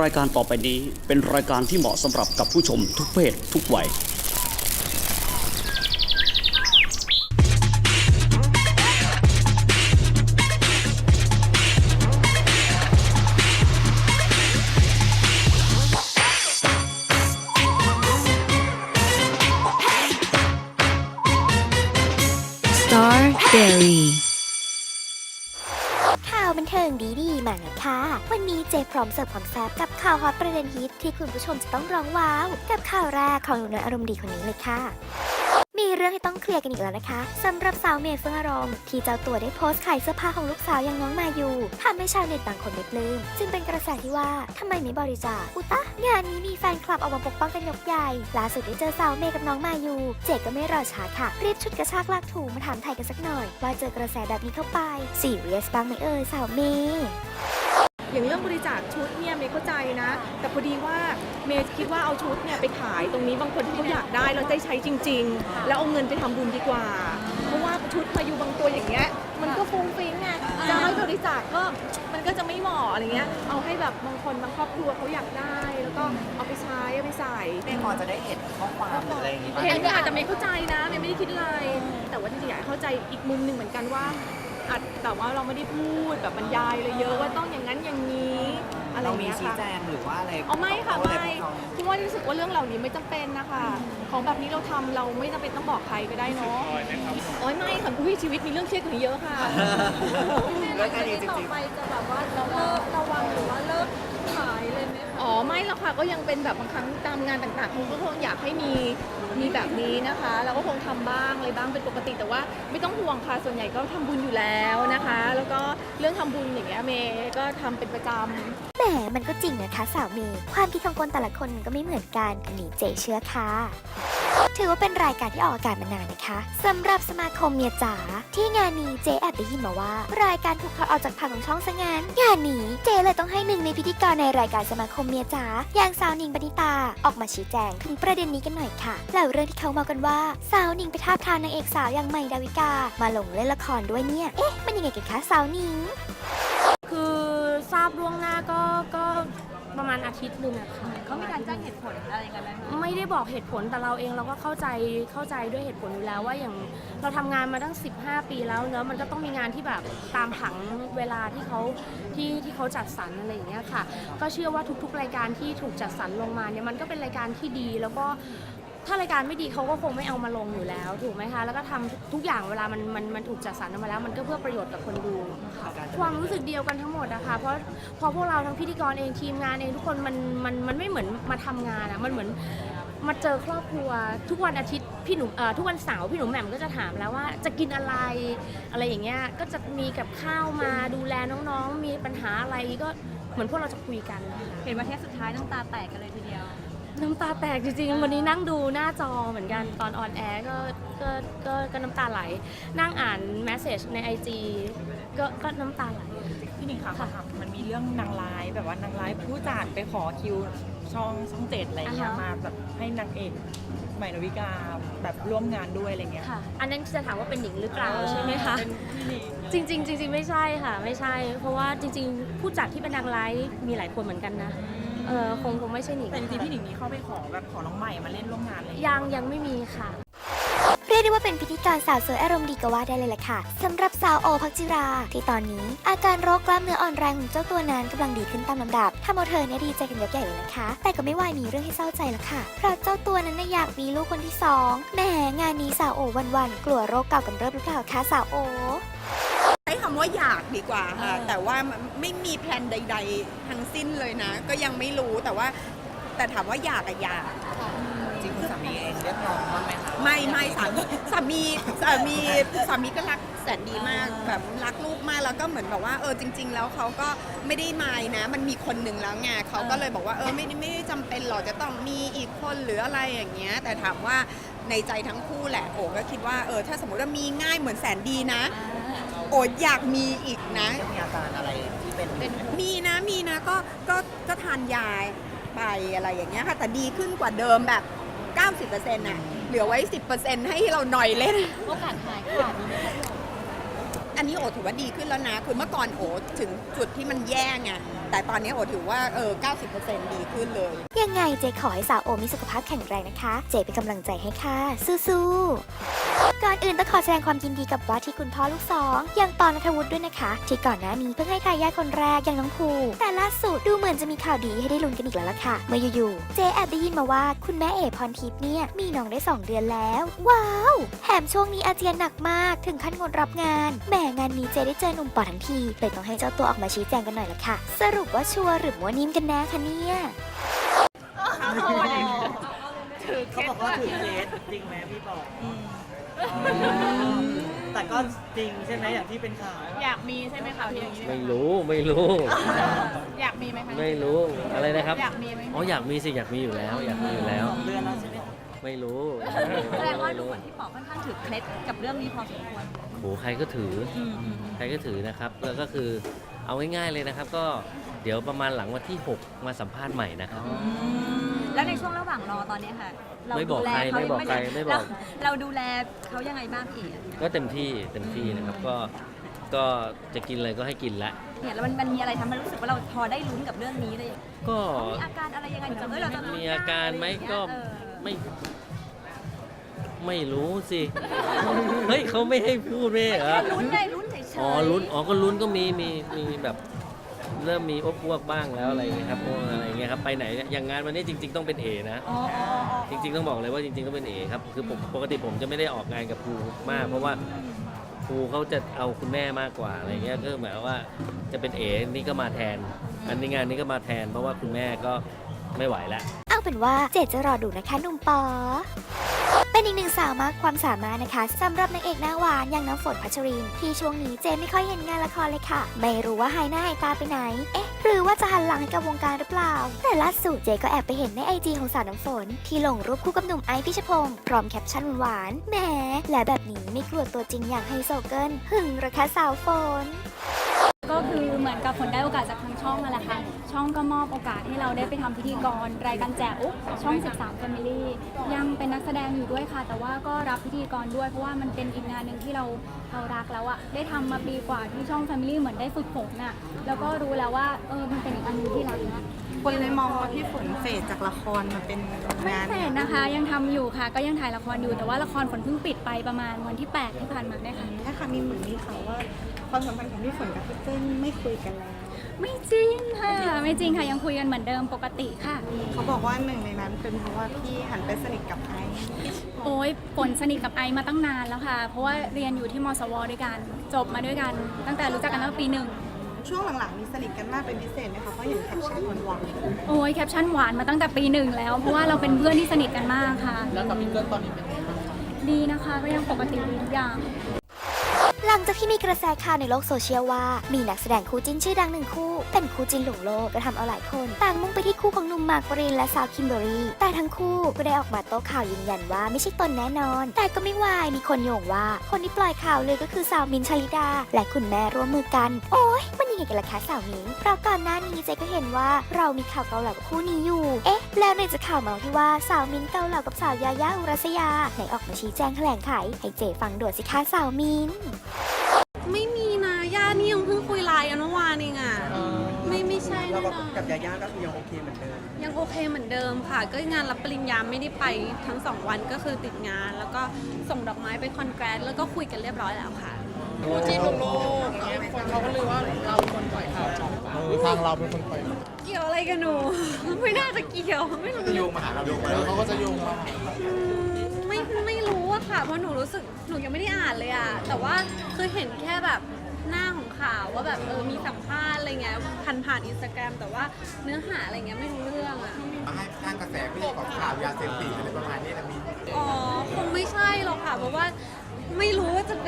รายการต่อไปนี้เป็นรายการที่เหมาะสำหรับกับผู้ชมทุกเพศทุกวัย ข่าวบันเทิงดีๆมาแล้วค่ะ วันนี้เจพร้อมเสิร์ฟความแซ่บกับข่าวฮอตประเด็นฮิตที่คุณผู้ชมจะต้องร้องว้าว กับข่าวแรกของหนุ่มน้อยอารมณ์ดีคนนี้เลยค่ะ มีเรื่องให้ต้องเคลียร์กันอีกแล้วนะคะสำหรับสาวเมย์เฟื่องอารมณ์ที่เจ้าตัวได้โพสต์ขายเสื้อผ้าของลูกสาวอย่างน้องมายูทำให้ชาวเน็ตบางคนไม่ปลื้มจึงเป็นกระแสที่ว่าทำไมไม่บริจาคอุตะงานนี้มีแฟนคลับออกมาปกป้องกันยกใหญ่ล่าสุดได้เจอสาวเมย์กับน้องมายูเจก็ไม่รอช้าค่ะ รีบชุดกระชากลากถูมาถามไทยกันสักหน่อย ว่าเจอกระแสแบบนี้เข้าไปซีเรียสบ้างไหมเอ่ยสาวเมย์ อย่างเรื่องบริจาคชุดเนี่ยเมย์เข้าใจนะ แต่พอดีว่าเมย์คิดว่าเอาชุดเนี่ยไปขายตรงนี้บางคนที่เขาอยากได้แล้วได้ใช้จริง ๆ แล้วเอาเงินไปทำบุญดีกว่า เพราะว่าชุดมาอยู่บางตัวอย่างเงี้ยมันก็ฟุ้งฟิ้งไงจะให้บริจาคก็มันก็จะไม่เหมาะอะไรเงี้ยเอาให้แบบบางคนบางครอบครัวเขาอยากได้ แล้วก็เอาไปใช้เอาไปใส่ ไม่พอจะได้เห็นข้อความหรืออะไรอย่างงี้บ้างเห็นค่ะแต่เมย์เข้าใจนะเมย์ไม่ได้คิดอะไร แต่ว่าจริงๆอยากให้เข้าใจอีกมุมหนึ่งเหมือนกันว่า อาจแต่ว่าเราไม่ได้พูดแบบบรรยายเลยเยอะว่าต้องอย่างนั้นอย่างนี้อะไรอเราย่างมีเงี้ยชี้ค่ะแจงหรือว่าอะไรอ๋อไม่ค่ะเขาอะไรไม่พวกเขาเพราะว่ารู้สึกว่าเรื่องเหล่านี้ไม่จำเป็นนะคะ ของแบบนี้เราทำเราไม่จำเป็นต้องบอกใครก็ได้เนาะโอ้ยไม่ค่ะอุ้ยชีวิตมีเรื่องเครียดกว่านี้เยอะค่ะเรื่องแค่นี้จริงอ๋อไม่หรอกค่ะก็ยังเป็นแบบบางครั้งตามงานต่างๆเขาก็คงอยากให้มีมี แบบนี้นะคะ เราก็คงทำบ้างอะไรบ้างเป็นปกติแต่ว่าไม่ต้องห่วงค่ะส่วนใหญ่ก็ทำบุญอยู่แล้วนะคะ แล้วก็เรื่องทำบุญอย่างเงี้ยเมย์ก็ทำเป็นประจำแหมมันก็จริงนะคะสาวเมย์ความคิดของคนแต่ละคนก็ไม่เหมือนกันอันนี้เจเชื่อค่ะ ถือว่าเป็นรายการที่ออกอากาศมานานนะคะสำหรับสมาคมเมียจ๋าที่งานนี้เจแอบได้ยินมาว่า รายการถูกถอดออกจากผังของช่องซะงั้นงานนี้เจเลยต้องให้หนึ่งในพิธีกรในรายการสมาคมเมียจ๋าอย่างสาวนิงปณิตาออกมาชี้แจงถึงประเด็นนี้กันหน่อยค่ะแล้วเรื่องที่เขาเมากันว่าสาวนิงไปทาบทามนางเอกสาวอย่างใหม่ดาวิกา มาลงเล่นละครด้วยเนี่ยเอ๊ะมันยังไงกันคะสาวนิงคือทราบล่วงหน้าก็ มาณอาทิตย์หนึ่งอะค่ะ เขามีการแจ้งเหตุผลอะไรกันไหมคะไม่ได้บอกเหตุผลแต่เราเองเราก็เข้าใจเข้าใจด้วยเหตุผลอยู่แล้วว่าอย่างเราทำงานมาตั้ง 15 ปีแล้วเนอะมันก็ต้องมีงานที่แบบตามผังเวลาที่เขาที่ที่เขาจัดสรรอะไรอย่างเงี้ยค่ะ ก็เชื่อว่าทุกๆ รายการที่ถูกจัดสรรลงมาเนี่ยมันก็เป็นรายการที่ดีแล้วก็ ถ้ารายการไม่ดีเขาก็คงไม่เอามาลงอยู่แล้ว ถูกไหมคะ แล้วก็ทำทุกอย่างเวลามันมันมันถูกจัดสรรออกมาแล้ว มันก็เพื่อประโยชน์กับคนดูความรู้สึกเดียวกันทั้งหมดนะคะเพราะพอพวกเราทั้งพิธีกรเองทีมงานเองทุกคนมันมันมันไม่เหมือนมาทำงานอะมันเหมือน มาเจอครอบครัวทุกวันอาทิตย์พี่หนุ่มเอ่อทุกวันเสาร์พี่หนุ่มแหม่มก็จะถามแล้วว่าจะกินอะไรอะไรอย่างเงี้ยก็จะมีกับข้าวมาดูแลน้องๆ มีปัญหาอะไรก็เหมือนพวกเราจะคุยกันนะคะ เห็นว่าเทปสุดท้ายน้ำตาแตกกันเลยทีเดียว น้ำตาแตกจริงๆ วันนี้นั่งดูหน้าจอเหมือนกันตอนออนแอร์ก็ก็ก็ก็น้ำตาไหล นั่งอ่านแมสเซจใน IG ก็ก็น้ำตาไหล พี่หนิงค่ะค่ะ มันมีเรื่องนางร้ายแบบว่านางร้ายผู้จัดไปขอคิวช่องช่องเจ็ดอะไรอย่างเงี้ยอ่าฮะ มาแบบให้นางเอกใหม่ดาวิกาแบบร่วมงานด้วยอะไรเงี้ยค่ะ อันนั้นจะถามว่าเป็นหญิงหรือเปล่าใช่ไหมคะ เป็นพี่หนิงจริงๆจริงๆไม่ใช่ค่ะ ไม่ใช่ เพราะว่าจริง ๆ ผู้จัดที่เป็นนางร้ายมีหลายคนเหมือนกันนะ เออคงคงไม่ใช่หนิงแต่จริงๆพี่หนิงมีเข้าไปขอแบบขอน้องใหม่มาเล่นร่วมงานอะไรอย่างเงี้ยยังยังไม่มีค่ะ เรียกได้ว่าเป็นพิธีกรสาวสวยอารมณ์ดีก็ว่าได้เลยแหละค่ะสำหรับสาวโอภักจิรา ที่ตอนนี้ อาการโรคกล้ามเนื้ออ่อนแรงของเจ้าตัวนั้นกำลังดีขึ้นตามลำดับทำเอาเธอเนี่ยดีใจกันยกใหญ่เลยนะคะ แต่ก็ไม่วายมีเรื่องให้เศร้าใจแล้วค่ะเพราะเจ้าตัวนั้นน่ะอยากมีลูกคนที่สองแหมงานนี้สาวโอวันๆกลัวโรคเก่ากำเริบหรือเปล่าคะสาวโอใช้คำว่าอยากดีกว่าค่ะ แต่ว่าไม่มีแพลนใด ๆ ทั้งสิ้นเลยนะ ก็ยังไม่รู้แต่ว่า แต่ถามว่าอยากอะอยาก จริงคุณสามีเองเรียกร้องบ้างไหมคะไม่ไม่สามีสามีสามีสามีก็รักแสนดีมากแบบรักลูกมากแล้วก็เหมือนแบบว่าเออจริง ๆ แล้วเขาก็ไม่ได้มายนะ มันมีคนหนึ่งแล้วไงเขาก็เลยบอกว่าเออไม่ได้ไม่ได้จำเป็นหรอกจะต้องมีอีกคนหรืออะไรอย่างเงี้ย แต่ถามว่า ในใจทั้งคู่แหละ โอ้ก็คิดว่าเออถ้าสมมติว่ามีง่ายเหมือนแสนดีนะ โอ้อยากมีอีกนะ มีอาการอะไรที่เป็นเป็นมีนะมีนะก็ก็ก็ทานยาไปอะไรอย่างเงี้ยค่ะ แต่ดีขึ้นกว่าเดิมแบบ 90%น่ะเหลือไว้ 10%ให้เราหน่อยเล่น โอกาสหายขาดมีไหมคะอันนี้โอถือว่าดีขึ้นแล้วนะ คือเมื่อก่อนโอถึงจุดที่มันแย่ไง แต่ตอนนี้โอถือว่าเออ90%ดีขึ้นเลย ยังไงเจขอให้สาวโอมีสุขภาพแข็งแรงนะคะ เจเป็นกำลังใจให้ค่ะ สู้ๆ ก่อนอื่นต้องขอแสดงความยินดีกับว่าที่คุณพ่อลูกสองอย่างปอนัทวุฒิด้วยนะคะ ที่ก่อนหน้านี้เพิ่งให้ทายาทคนแรกอย่างน้องภูแต่ล่าสุดดูเหมือนจะมีข่าวดีให้ได้ลุ้นกันอีกแล้วล่ะค่ะ เมื่ออยู่ๆเจแอบได้ยินมาว่าคุณแม่เอ๋พรทิพย์เนี่ยมีน้องได้ 2 เดือนแล้ว ว้าวแถมช่วงนี้อาเจียนหนักมากถึงขั้นงดรับงานแหมงานนี้เจได้เจอหนุ่มปอทั้งทีเลยต้องให้เจ้าตัวออกมาชี้แจงกันหน่อยละค่ะ สรุปว่าชัวร์หรือมัวนิ่มกันแน่คะเนี่ยเขาบอกว่าถือเคสจริงไหมพี่บอก แต่ก็จริงใช่ไหมอย่างที่เป็นข่าวอยากมีใช่ไหมคะพี่อย่างนี้ไม่รู้ไม่รู้ อยากมีไหมคะ ไม่รู้อะไรนะครับอยากมีไหม อ๋ออยากมีสิอยากมีอยู่แล้ว อยากมีอยู่แล้วเรือนแล้วใช่ไหมไม่รู้แสดงว่าดูไม่รู้เหมือนพี่ป๋อค่อนข้างถือเคล็ดกับเรื่องนี้พอสมควร โหใครก็ถืออใครก็ถือนะครับ แล้วก็คือเอาง่ายๆเลยนะครับ ก็เดี๋ยวประมาณหลังวันที่ 6 มาสัมภาษณ์ใหม่นะครับ แล้วในช่วงระหว่างรอตอนนี้ค่ะเราไม่บอกดูแลใครเขาไม่บอกใครด้ไม่บอกเราเราดูแลเขายังไงบ้างพี่ก็เต็มที่เต็มที่นะครับก็ก็จะกินอะไรก็ให้กินละเนี่ยแล้วมันมันมีอะไรทำให้รู้สึกว่าเราพอได้ลุ้นกับเรื่องนี้เลยก็ มีอาการอะไรยังไงถึงจะเอ้ยเราจะมีอาการไหมก็เออไม่ ไม่รู้สิ เฮ้ยเขาไม่ให้พูดไม่ใช่เหรอแค่ลุ้นไงลุ้นเฉยๆ อ๋อลุ้น อ๋อ ก็ลุ้นก็มี มี มีแบบ เริ่มมีอ้วกอ้วกบ้างแล้วอะไรอย่างเงี้ยครับพวกอะไรอย่างเงี้ยครับไปไหนเนี่ยอย่างงานวันนี้จริง ๆ ต้องเป็นเอนะอ๋ออ๋ออ๋อจริง ๆ ต้องบอกเลยว่าจริง ๆ ต้องเป็นเอครับคือผมปกติผมจะไม่ได้ออกงานกับครูมาก เพราะว่าครูเขาจะเอาคุณแม่มากกว่าอะไรเงี้ยก็หมายความว่าจะเป็นเอนี่ก็มาแทน อันนี้งานนี้ก็มาแทน เพราะว่าคุณแม่ก็ไม่ไหวแล้ว เอาเป็นว่าเจจะรอดูนะคะหนุ่มปอ เป็นอีกหนึ่งสาวมากความสามารถนะคะสำหรับนางเอกหน้าหวานอย่างน้ำฝนพัชริน ที่ช่วงนี้เจไม่ค่อยเห็นงานละครเลยค่ะ ไม่รู้ว่าหายหน้าหายตาไปไหน เอ๊ะ หรือว่าจะหันหลังให้กับวงการหรือเปล่า แต่ล่าสุดเจก็แอบไปเห็นในไอจีของสาวน้ำฝน ที่ลงรูปคู่กับหนุ่มไอซ์พิชพงศ์พร้อมแคปชั่นหวานแหมและแบบนี้ไม่กลัวตัวจริงอย่างไฮโซเกิลหึงหระคะสาวฝน ก็คือเหมือนกับผลได้โอกาสจากทางช่องนั่นแหละค่ะ ช่องก็มอบโอกาสให้เราได้ไปทำพิธีกร รายการแจกอุ๊บช่อง 13 Family ยังเป็นนักแสดงอยู่ด้วยค่ะ แต่ว่าก็รับพิธีกรด้วยเพราะว่ามันเป็นอีกงานหนึ่งที่เราเรารักแล้วอะได้ทำมาปีกว่าที่ช่อง Family เหมือนได้ฝึกฝนน่ะแล้วก็รู้แล้วว่าเออมันเป็นอีกอันหนึงที่รักนะ คนเลยมองว่าพี่ฝนเฟดจากละครมาเป็นไม่งานเสร็จนะคะยังทำอยู่ค่ะ ก็ยังถ่ายละครอยู่แต่ว่าละครฝนเพิ่งปิดไปประมาณวันที่ 8 ที่ผ่านมาเนี่ยค่ะถ้าค่ะมีเหมือนมีข่าวว่า ความสัมพันธ์ของพี่ฝนกับพี่เติ้ลไม่คุยกันแล้ว ไม่จริงค่ะ ไม่จริงค่ะยังคุยกันเหมือนเดิมปกติค่ะ เขาบอกว่าหนึ่งในนั้นเป็นเพราะว่าพี่หันไปสนิทกับไอซ์โอ้ยฝนสนิทกับไอซ์มาตั้งนานแล้วค่ะ เพราะว่าเรียนอยู่ที่มสวด้วยกัน จบมาด้วยกัน ตั้งแต่รู้จักกันตั้งแต่ปีหนึ่ง ช่วงหลังๆมีสนิทกันมากเป็นพิเศษไหมคะเพราะเห็นแคปชั่นหวานโอ้ยแคปชั่นหวานมาตั้งแต่ปีหนึ่งแล้ว เพราะว่าเราเป็นเพื่อนที่สนิทกันมากค่ะ แล้วกับพี่เกิร์ลตอนนี้เป็นไงบ้างดีนะคะก็ยังปกติดีทุกอย่าง หลังจากที่มีกระแสข่าวในโลกโซเชียลว่า มีนักแสดงคู่จิ้นชื่อดังหนึ่งคู่ เป็นคู่จิ้นหลงโลกก็ทำเอาหลายคน ต่างมุ่งไปที่คู่ของหนุ่มหมากปรินและสาวคิมเบอรี่ แต่ทั้งคู่ก็ได้ออกมาโต้ข่าวยืนยันว่าไม่ใช่ตนแน่นอน แต่ก็ไม่วายมีคนโยงว่า คนที่ปล่อยข่าวเลยก็คือสาวมินชลิดา และคุณแม่ร่วมมือกัน โอ้ยมันยังไงกันล่ะคะสาวมินเพราะก่อนหน้านี้เจก็เห็นว่าเรามีข่าวเกาเหลากับคู่นี้อยู่ เอ๊ะ แล้วในจะข่าวเมาที่ว่าสาวมินเกาเหลากับสาวยายาอุรัสยาไหนออกมาชี้แจงแถลงไขให้เจฟังด่วนสิคะสาวมิน ไม่มีนะย่านี่ยังเพิ่งคุยไลน์กันเมื่อวานเองอะไม่ไม่ใช่เราแน่กับนอน กับยาย่าก็คือยังโอเคเหมือนเดิมยังโอเคเหมือนเดิมค่ะ ก็งานรับปริญญาไม่ได้ไปทั้งสองวันก็คือติดงาน แล้วก็ส่งดอกไม้ไปคอนแกรสแล้วก็คุยกันเรียบร้อยแล้วค่ะที่ลงโลกคนเขาก็เลยว่าเราเป็นคนปล่อยข่าวทางเราเป็นคนปล่อยเกี่ยวอะไรกันหนู ไม่น่าจะเกี่ยวไม่รู้โยงมาหาเราแล้วเขาก็จะโยงมา อืมไม่ไม่รู้ อะค่ะ เพราะหนูรู้สึกหนูยังไม่ได้อ่านเลยอะแต่ว่าคือเห็นแค่แบบหน้าของข่าวว่าแบบเออมีสัมภาษณ์อะไรเงี้ยผ่านผ่านอินสตาแกรมแต่ว่าเนื้อหาอะไรเงี้ยไม่รู้เรื่องอะให้ทางกระแสไม่ได้ของข่าวยาเสพติดอะไรประมาณนี้นะมีอ๋อคงไม่ใช่หรอกค่ะ เพราะว่าไม่รู้ว่าจะไป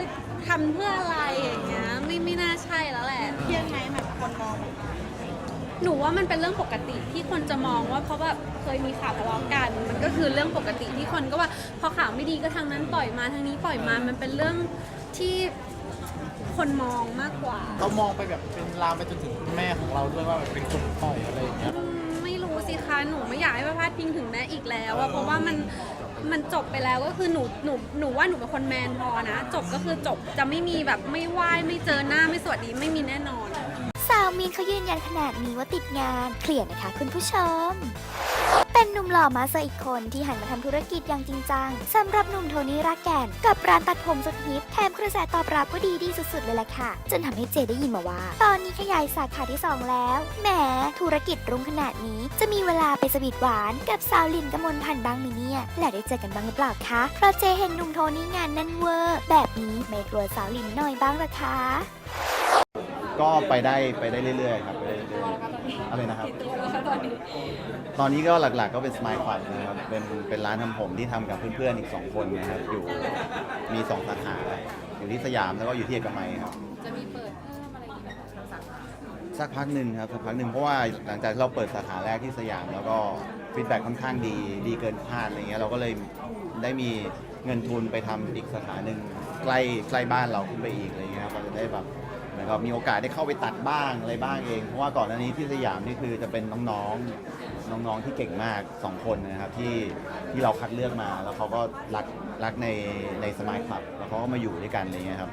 ทำเพื่ออะไรอย่างเงี้ยไม่ไม่น่าใช่แล้วแหละเพี้ยนไหมแบบคนมอง หนูว่ามันเป็นเรื่องปกติที่คนจะมองว่าเพราะแบบเคยมีข่าวทะเลาะกัน มันก็คือเรื่องปกติที่คนก็ว่าพอข่าวไม่ดีก็ทางนั้นปล่อยมาทางนี้ปล่อยมา มันเป็นเรื่องที่คนมองมากกว่าเรามองไปแบบเป็นลามไปจนถึงแม่ของเราด้วยว่าแบบเป็นคนปล่อยอะไรอย่างเงี้ย อืมไม่รู้สิคะหนูไม่อยากให้พาดพิงถึงแม่อีกแล้วอะเพราะว่ามันมันจบไปแล้วก็คือหนูหนูหนูว่าหนูเป็นคนแมนพอนะ จบก็คือจบจะไม่มีแบบไม่ไหว้ไม่เจอหน้าไม่สวัสดีไม่มีแน่นอน สาวมีนเขายืนยันขนาดนี้ว่าติดงานเคลียร์นะคะคุณผู้ชม เป็นหนุ่มหล่อมาเซอร์อีกคนที่หันมาทำธุรกิจอย่างจริงจังสำหรับหนุ่มโทนี่รักแก่น กับร้านตัดผมสุดฮิตแถมกระแสตอบรับก็ดีดีสุดๆเลยแหละค่ะ จนทำให้เจได้ยินมาว่า ตอนนี้ขยายสาขาที่ 2 แล้วแหมธุรกิจรุ่งขนาดนี้ จะมีเวลาไปสวีทหวานกับสาวลินกมลพันธ์บ้างไหมเนี่ยและได้เจอกันบ้างหรือเปล่าคะเพราะเจเห็นหนุ่มโทนี่งานแน่นเวอร์แบบนี้ไม่กลัวสาวลินหน่อยบ้างหรอคะ ก็ไปได้ไปได้เรื่อยๆครับไปได้เรื่อยๆอะไรนะครับ ตอนนี้ก็หลักๆก็เป็นสม i l e ค u b นะครับเป็นเป็นร้านทำผมที่ทำกับเพื่อนๆอีก2คนนะครับอยู่มี2สาขาอยู่ที่สยามแล้วก็อยู่ที่เอกมัยครับ จะมีเปิดเพิ่มอะไรอย่างเงี้ยสาขาสักพักหนึ่งครับสักพักหนึ่งเพราะว่าหลังจากที่เราเปิดสาขาแรกที่สยาม แล้วก็ฟีดแบ็ค่อนข้างดีดีเกินคาดอะไรเงี้ยเราก็เลยได้มีเงินทุนไปทำอีกสาขาหนึ่งใกล้ใกล้บ้านเราขึ้นไปอีกอะไรเงี้ยครับเราจะได้แบบเห มือนกับมีโอกาสได้เข้าไปตัดบ้างอะไรบ้างเอง เพราะว่าก่อนหน้านี้ที่สยามนี่คือจะเป็นน้องๆน้องๆที่เก่งมากสองคนนะครับที่ที่เราคัดเลือกมาแล้วเขาก็รักรักในในสมายคลับแล้วเขาก็มาอยู่ด้วยกันอะไรเงี้ยครับ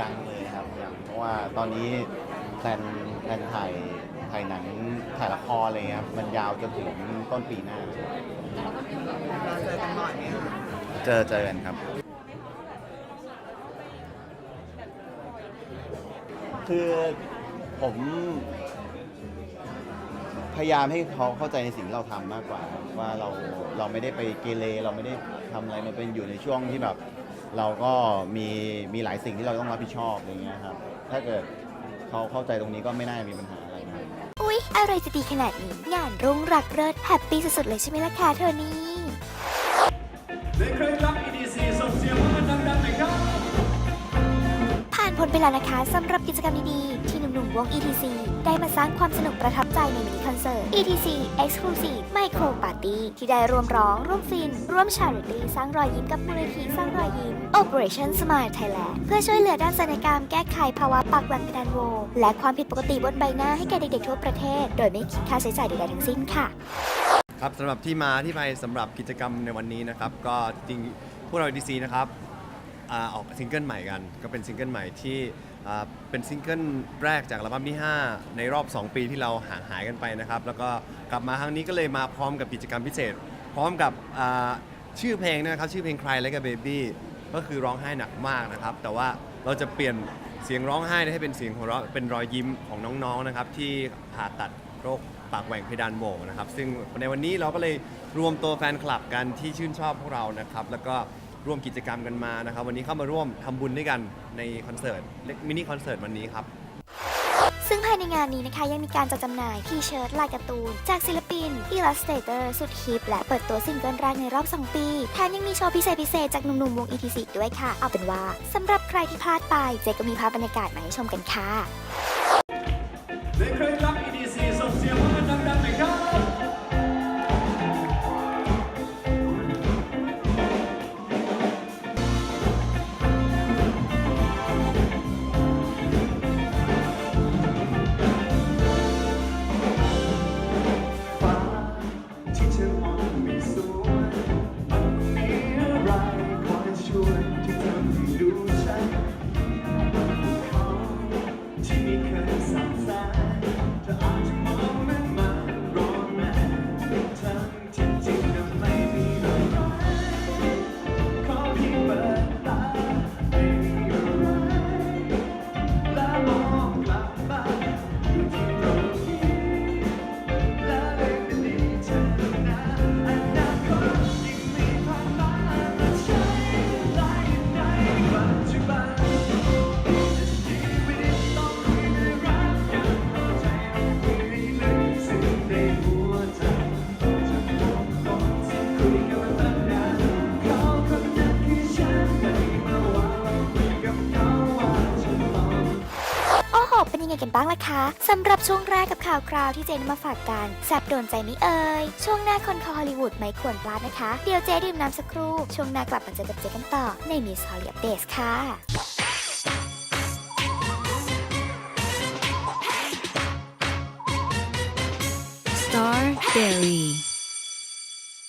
ยังเลยครับยังเพราะว่าตอนนี้แพลนแพลนถ่ายถ่ายหนังถ่ายละครอะไรเงี้ยครับมันยาวจนถึงต้นปีหน้า เจอกันบ่อยไหมคะ เจอเจอกันครับ คือผมพยายามให้เขาเข้าใจในสิ่งที่เราทำมากกว่า ว่าเราเราไม่ได้ไปเกเรเราไม่ได้ทำอะไรมันเป็นอยู่ในช่วงที่แบบ เราก็มีมีหลายสิ่งที่เราต้องรับผิดชอบอะไรเงี้ยครับ ถ้าเกิดเขาเข้าใจตรงนี้ก็ไม่น่ามีปัญหาอะไรนะ อุ๊ย อะไรจะดีขนาดนี้ งานรุ่งรักเลิศแฮปปี้สุดๆเลยใช่ไหมล่ะคะเธอนี่ผ่าน พ้นไปแล้วนะคะสำหรับกิจกรรมดีๆ ที่หนุ่มๆวง ETC ได้มาสร้างความสนุกประทับใจในมินิคอนเสิร์ต ETC Exclusive Micro Party ที่ได้ร่วมร้อง ร่วมฟิน ร่วมชาริตี้สร้างรอยยิ้มกับมูลนิธิสร้างรอยยิ้ม Operation Smile Thailand เพื่อช่วยเหลือด้านศัลยกรรมแก้ไขภาวะปากแหว่งเพดานโวและความผิดปกติบนใบหน้าให้แก่เด็กๆทั่วประเทศ โดยไม่คิดค่าใช้จ่ายใดๆทั้งสิ้นค่ะ ครับสำหรับที่มาที่ไปสำหรับกิจกรรมในวันนี้นะครับ ก็จริงพวกเราดีซีนะครับ อ่าออกซิงเกิลใหม่กัน ก็เป็นซิงเกิลใหม่ที่อ่าเป็นซิงเกิลแรกจากอัลบั้มที่ 5 ในรอบ 2 ปีที่เราห่างหายกันไปนะครับ แล้วก็กลับมาครั้งนี้ก็เลยมาพร้อมกับกิจกรรมพิเศษ พร้อมกับอ่าชื่อเพลงนะครับ ชื่อเพลงใครและกับเบบี้ก็คือร้องไห้หนักมากนะครับ แต่ว่าเราจะเปลี่ยนเสียงร้องไห้ให้เป็นเสียงหัวเราะเป็นรอยยิ้มของน้องๆนะครับที่ผ่าตัดโรคปากแหว่งเพดานโหวนะครับ ซึ่งในวันนี้เราก็เลยรวมตัวแฟนคลับกันที่ชื่นชอบพวกเรานะครับ แล้วก็ ร่วมกิจกรรมกันมานะครับ วันนี้เข้ามาร่วมทำบุญด้วยกันในคอนเสิร์ตเล็กมินิคอนเสิร์ตวันนี้ครับ ซึ่งภายในงานนี้นะคะยังมีการจัดจำหน่ายทีเชิ้ตลายการ์ตูน จากศิลปินอิลลัสเตเตอร์สุดฮิปและเปิดตัวซิงเกิลแรกในรอบ 2 ปีแถมยังมีโชว์พิเศษพิเศษจากหนุ่มๆวง ETC อีกด้วยค่ะ เอาเป็นว่าสำหรับใครที่พลาดไป เจก็มีภาพบรรยากาศมาให้ชมกันค่ะ ยังไงกันบ้างล่ะคะสำหรับช่วงแรกกับข่าวคราวที่เจนมาฝากกันแซบโดนใจไหม่เอ่ยช่วงหน้าคนคอฮอลลีวูดไม่ควรพลาดนะคะ เดี๋ยวเจดื่มน้ำสักครู่ช่วงหน้ากลับมาเจอกับเจกันต่อในมิสฮอลลีอัปเดตค่ะ Star Berry